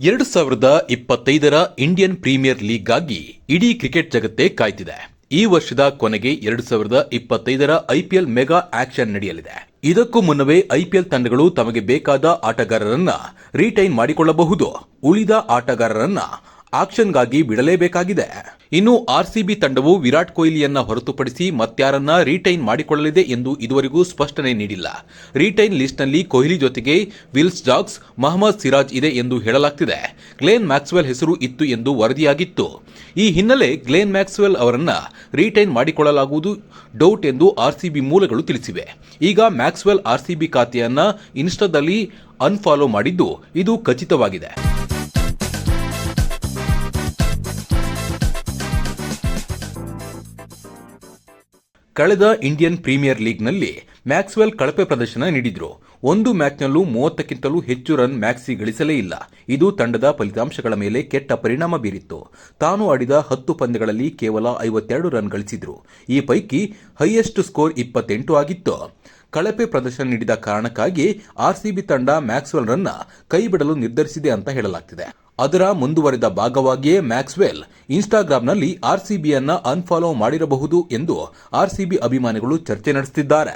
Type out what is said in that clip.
ಎರಡು ಸಾವಿರದ ಇಪ್ಪತ್ತೈದರ ಇಂಡಿಯನ್ ಪ್ರೀಮಿಯರ್ ಲೀಗ್ಗಾಗಿ ಇಡೀ ಕ್ರಿಕೆಟ್ ಜಗತ್ತೇ ಕಾಯ್ತಿದೆ. ಈ ವರ್ಷದ ಕೊನೆಗೆ ಎರಡು ಸಾವಿರದ ಇಪ್ಪತ್ತೈದರ ಐಪಿಎಲ್ ಮೆಗಾ ಆಕ್ಷನ್ ನಡೆಯಲಿದೆ. ಇದಕ್ಕೂ ಮುನ್ನವೇ ಐಪಿಎಲ್ ತಂಡಗಳು ತಮಗೆ ಬೇಕಾದ ಆಟಗಾರರನ್ನ ರಿಟೈನ್ ಮಾಡಿಕೊಳ್ಳಬಹುದು. ಉಳಿದ ಆಟಗಾರರನ್ನ ಆಕ್ಷನ್ಗಾಗಿ ಬಿಡಲೇಬೇಕಾಗಿದೆ. ಇನ್ನು ಆರ್ಸಿಬಿ ತಂಡವು ವಿರಾಟ್ ಕೊಹ್ಲಿಯನ್ನ ಹೊರತುಪಡಿಸಿ ಮತ್ಯಾರನ್ನ ರಿಟೈನ್ ಮಾಡಿಕೊಳ್ಳಲಿದೆ ಎಂದು ಇದುವರೆಗೂ ಸ್ಪಷ್ಟನೆ ನೀಡಿಲ್ಲ. ರಿಟೈನ್ ಲಿಸ್ಟ್ನಲ್ಲಿ ಕೊಹ್ಲಿ ಜೊತೆಗೆ ವಿಲ್ಸ್ ಜಾಕ್ಸ್, ಮಹಮ್ಮದ್ ಸಿರಾಜ್ ಇದೆ ಎಂದು ಹೇಳಲಾಗ್ತಿದೆ. ಗ್ಲೇನ್ ಮ್ಯಾಕ್ಸ್ವೆಲ್ ಹೆಸರು ಇತ್ತು ಎಂದು ವರದಿಯಾಗಿತ್ತು. ಈ ಹಿನ್ನೆಲೆ ಗ್ಲೇನ್ ಮ್ಯಾಕ್ಸ್ವೆಲ್ ಅವರನ್ನ ರಿಟೈನ್ ಮಾಡಿಕೊಳ್ಳಲಾಗುವುದು ಡೌಟ್ ಎಂದು ಆರ್ಸಿಬಿ ಮೂಲಗಳು ತಿಳಿಸಿವೆ. ಈಗ ಮ್ಯಾಕ್ಸ್ವೆಲ್ ಆರ್ಸಿಬಿ ಖಾತೆಯನ್ನ ಇನ್ಸ್ಟಾದಲ್ಲಿ ಅನ್ಫಾಲೋ ಮಾಡಿದ್ದು ಇದು ಖಚಿತವಾಗಿದೆ. ಕಳೆದ ಇಂಡಿಯನ್ ಪ್ರೀಮಿಯರ್ ಲೀಗ್ನಲ್ಲಿ ಮ್ಯಾಕ್ಸ್ವೆಲ್ ಕಳಪೆ ಪ್ರದರ್ಶನ ನೀಡಿದ್ರು. ಒಂದು ಮ್ಯಾಚ್ನಲ್ಲೂ ಮೂವತ್ತಕ್ಕಿಂತಲೂ ಹೆಚ್ಚು ರನ್ ಮ್ಯಾಕ್ಸಿ ಗಳಿಸಲೇ ಇಲ್ಲ. ಇದು ತಂಡದ ಫಲಿತಾಂಶಗಳ ಮೇಲೆ ಕೆಟ್ಟ ಪರಿಣಾಮ ಬೀರಿತ್ತು. ತಾನು ಆಡಿದ ಹತ್ತು ಪಂದ್ಯಗಳಲ್ಲಿ ಕೇವಲ ಐವತ್ತೆರಡು ರನ್ ಗಳಿಸಿದ್ರು. ಈ ಪೈಕಿ ಹೈಯೆಸ್ಟ್ ಸ್ಕೋರ್ ಇಪ್ಪತ್ತೆಂಟು ಆಗಿತ್ತು. ಕಳಪೆ ಪ್ರದರ್ಶನ ನೀಡಿದ ಕಾರಣಕ್ಕಾಗಿ ಆರ್ಸಿಬಿ ತಂಡ ಮ್ಯಾಕ್ಸ್ವೆಲ್ ರನ್ನ ಕೈಬಿಡಲು ನಿರ್ಧರಿಸಿದೆ ಅಂತ ಹೇಳಲಾಗ್ತಿದೆ. ಅದರ ಮುಂದುವರೆದ ಭಾಗವಾಗಿಯೇ ಮ್ಯಾಕ್ಸ್ವೆಲ್ ಇನ್ಸ್ಟಾಗ್ರಾಂನಲ್ಲಿ ಆರ್ಸಿಬಿಯನ್ನ ಅನ್ಫಾಲೋ ಮಾಡಿರಬಹುದು ಎಂದು ಆರ್ಸಿಬಿ ಅಭಿಮಾನಿಗಳು ಚರ್ಚೆ ನಡೆಸುತ್ತಿದ್ದಾರೆ